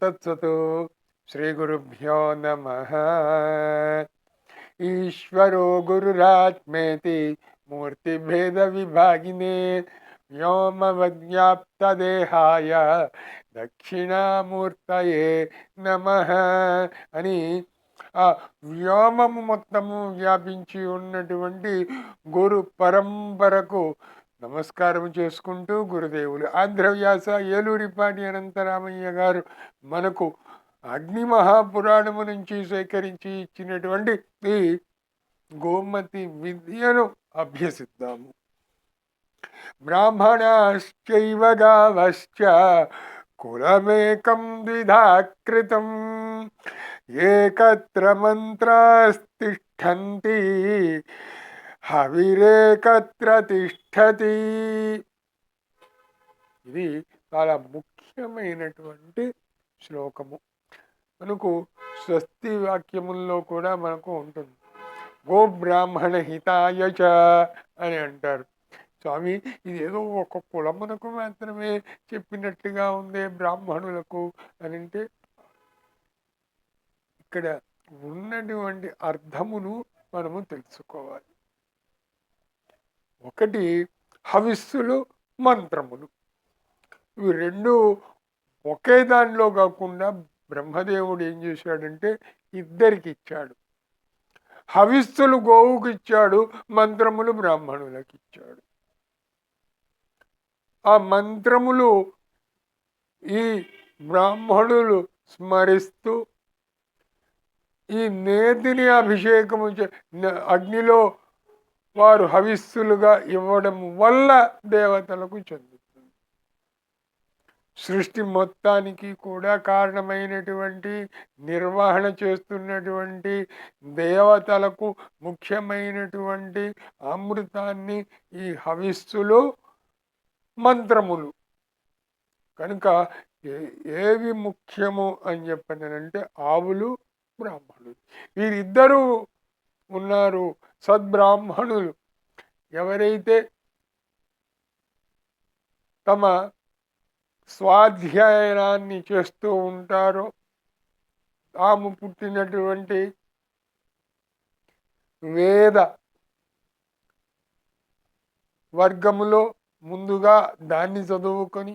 తత్సతు శ్రీ గురుభ్యో నమ ఈశ్వరో గురురాత్మేతి మూర్తిభేద విభాగినే వ్యోమవజ్ఞాప్తదేహాయ దక్షిణామూర్తయే నమ అని ఆ వ్యోమము మొత్తము వ్యాపించి ఉన్నటువంటి గురు పరంపరకు నమస్కారం చేసుకుంటూ గురుదేవులు. ఆంధ్రవ్యాస ఏలూరిపాటి అనంతరామయ్య గారు మనకు అగ్ని మహాపురాణము నుంచి సేకరించి ఇచ్చినటువంటి ఈ గోమతి విద్యను అభ్యసిద్దాము. బ్రాహ్మణశ్చైవ గావశ్చ కులమేకం ద్విధాకృతం. ఏకత్ర మంత్రాస్తిష్టంతి. హవిరేకత్ర తిష్టతి ఇది చాలా ముఖ్యమైనటువంటి శ్లోకము. మనకు స్వస్తి వాక్యముల్లో కూడా మనకు ఉంటుంది. గో బ్రాహ్మణ హితాయ చ అని అంటారు. స్వామి ఇది ఏదో ఒక కులమునకు మాత్రమే చెప్పినట్టుగా ఉంది బ్రాహ్మణులకు అని అంటే ఇక్కడ ఉన్నటువంటి అర్థమును మనము తెలుసుకోవాలి. ఒకటి హవిస్సులు మంత్రములు. ఇవి రెండు ఒకే దానిలో కాకుండా బ్రహ్మదేవుడు ఏం చేశాడంటే ఇద్దరికి ఇచ్చాడు. హవిస్సులు గోవుకి ఇచ్చాడు మంత్రములు బ్రాహ్మణులకు ఇచ్చాడు. ఆ మంత్రములు ఈ బ్రాహ్మణులు స్మరిస్తూ ఈ నేతిని అభిషేకము అగ్నిలో వారు హవిస్సులుగా ఇవ్వడం వల్ల దేవతలకు చెందుతుంది. సృష్టి మొత్తానికి కూడా కారణమైనటువంటి నిర్వహణ చేస్తున్నటువంటి దేవతలకు ముఖ్యమైనటువంటి అమృతాన్ని ఈ హవిస్సులు మంత్రములు. కనుక ఏ- ఏవి ముఖ్యము అని చెప్పానంటే ఆవులు బ్రాహ్మణులు. వీరిద్దరూ ఉన్నారు. సద్బ్రాహ్మణులు. ఎవరైతే తమ స్వాధ్యాయనాన్ని చేస్తూ ఉంటారో తాము పుట్టినటువంటి వేద వర్గములో ముందుగా దాన్ని చదువుకొని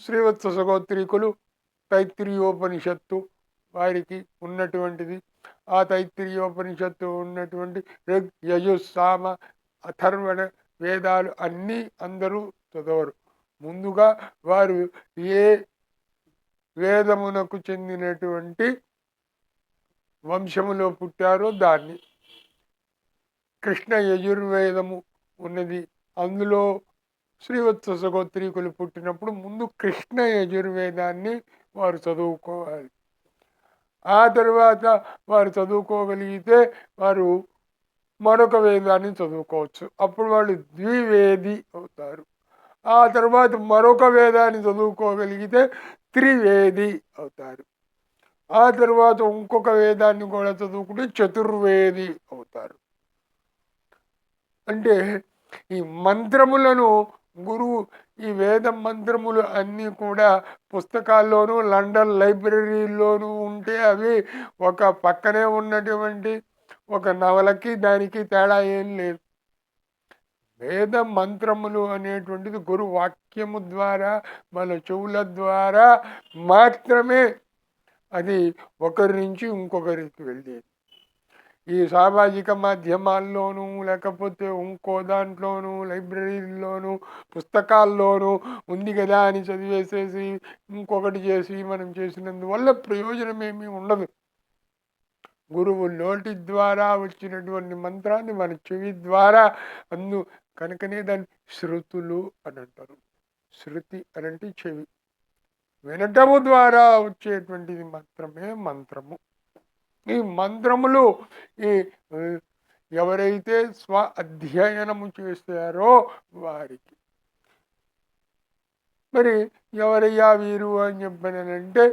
శ్రీవత్స సగోత్రీకులు తైత్రీయోపనిషత్తు వారికి ఉన్నటువంటిది. ఆ తైత్రీయోపనిషత్తు ఉన్నటువంటి ఋగ్ యజుస్సామ సామ అథర్వణ వేదాలు అన్నీ అందరూ చదవరు. ముందుగా వారు ఏ వేదమునకు చెందినటువంటి వంశములో పుట్టారో దాన్ని. కృష్ణ యజుర్వేదము ఉన్నది. అందులో శ్రీవత్స సగోత్రీకులు పుట్టినప్పుడు ముందు కృష్ణ యజుర్వేదాన్ని వారు చదువుకోవాలి. ఆ తర్వాత వారు చదువుకోగలిగితే వారు మరొక వేదాన్ని చదువుకోవచ్చు. అప్పుడు వాళ్ళు ద్వివేది అవుతారు. ఆ తర్వాత మరొక వేదాన్ని చదువుకోగలిగితే త్రివేది అవుతారు. ఆ తర్వాత ఇంకొక వేదాన్ని కూడా చదువుకుంటే చతుర్వేది అవుతారు. అంటే ఈ మంత్రములను గురువు ఈ వేద మంత్రములు అన్నీ కూడా పుస్తకాల్లోనూ లండన్ లైబ్రరీలోనూ ఉంటే అవి ఒక పక్కనే ఉన్నటువంటి ఒక నవలకి దానికి తేడా ఏం లేదు. వేద మంత్రములు అనేటువంటిది గురు వాక్యము ద్వారా మన చెవుల ద్వారా మాత్రమే అది ఒకరి నుంచి ఇంకొకరికి వెళ్ళేది ఈ సామాజిక మాధ్యమాల్లోనూ లేకపోతే ఇంకో దాంట్లోనూ లైబ్రరీల్లోనూ పుస్తకాల్లోనూ ఉంది కదా అని చదివేసేసి ఇంకొకటి చేసి మనం చేసినందువల్ల ప్రయోజనం ఏమీ ఉండదు. గురువు నోటి ద్వారా వచ్చినటువంటి మంత్రాన్ని మన చెవి ద్వారా అందు కనుకనే దాన్ని శృతులు అని అంటారు. శృతి అనంటే చెవి. వినటము ద్వారా వచ్చేటువంటిది మాత్రమే మంత్రము. ఈ మంత్రములు ఈ ఎవరైతే స్వ అధ్యయనము చేస్తారో వారికి. మరి ఎవరయ్యా వీరు అని చెప్పానంటే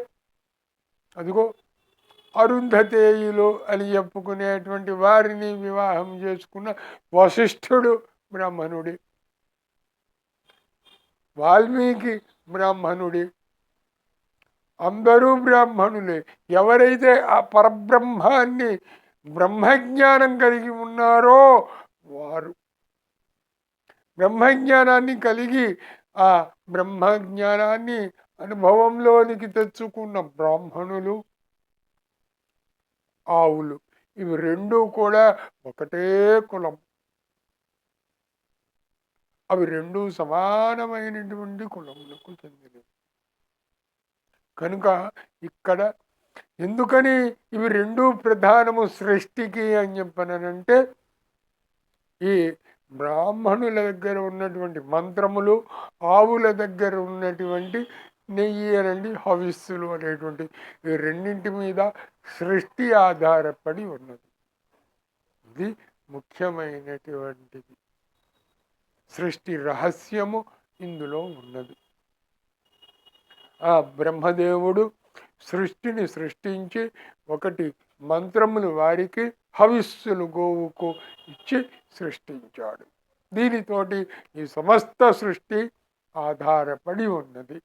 అదిగో అరుంధతేయులు అని చెప్పుకునేటువంటి వారిని వివాహం చేసుకున్న వశిష్ఠుడు బ్రాహ్మణుడి. వాల్మీకి బ్రాహ్మణుడి. అందరూ బ్రాహ్మణులే. ఎవరైతే ఆ పరబ్రహ్మాన్ని బ్రహ్మజ్ఞానం కలిగి ఉన్నారో వారు. బ్రహ్మజ్ఞానాన్ని కలిగి ఆ బ్రహ్మజ్ఞానాన్ని అనుభవంలోనికి తెచ్చుకున్న బ్రాహ్మణులు ఆవులు. ఇవి రెండూ కూడా ఒకటే కులం. అవి రెండు సమానమైనటువంటి కులములకు చెందినవి. కనుక ఇక్కడ ఎందుకని ఇవి రెండు ప్రధానము సృష్టికి అని చెప్పననంటే ఈ బ్రాహ్మణుల దగ్గర ఉన్నటువంటి మంత్రములు ఆవుల దగ్గర ఉన్నటువంటి నెయ్యి అనండి హవిస్సులు అనేటువంటి ఈ రెండింటి మీద సృష్టి ఆధారపడి ఉన్నది. ఇది ముఖ్యమైనటువంటిది. సృష్టి రహస్యము ఇందులో ఉన్నది. ఆ బ్రహ్మదేవుడు సృష్టిని సృష్టించి ఒకటి మంత్రములు వారికి హవిస్సులు గోవుకు ఇచ్చి సృష్టించాడు. దీనితోటి ఈ సమస్త సృష్టి ఆధారపడి ఉన్నది.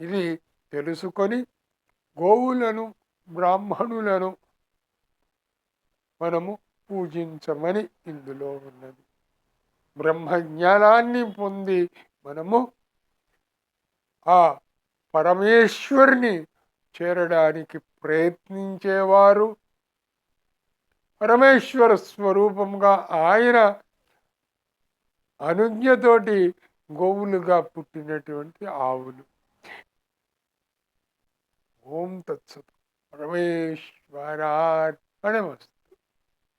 ఇది తెలుసుకొని గోవులను బ్రాహ్మణులను మనము పూజించమని ఇందులో ఉన్నది. బ్రహ్మజ్ఞానాన్ని పొంది మనము ఆ పరమేశ్వరుని చేరడానికి ప్రయత్నించేవారు. పరమేశ్వర స్వరూపంగా ఆయన అనుజ్ఞతోటి గోవులుగా పుట్టినటువంటి ఆవులు. ఓం తత్సత్. పరమేశ్వరార్పణమస్తు.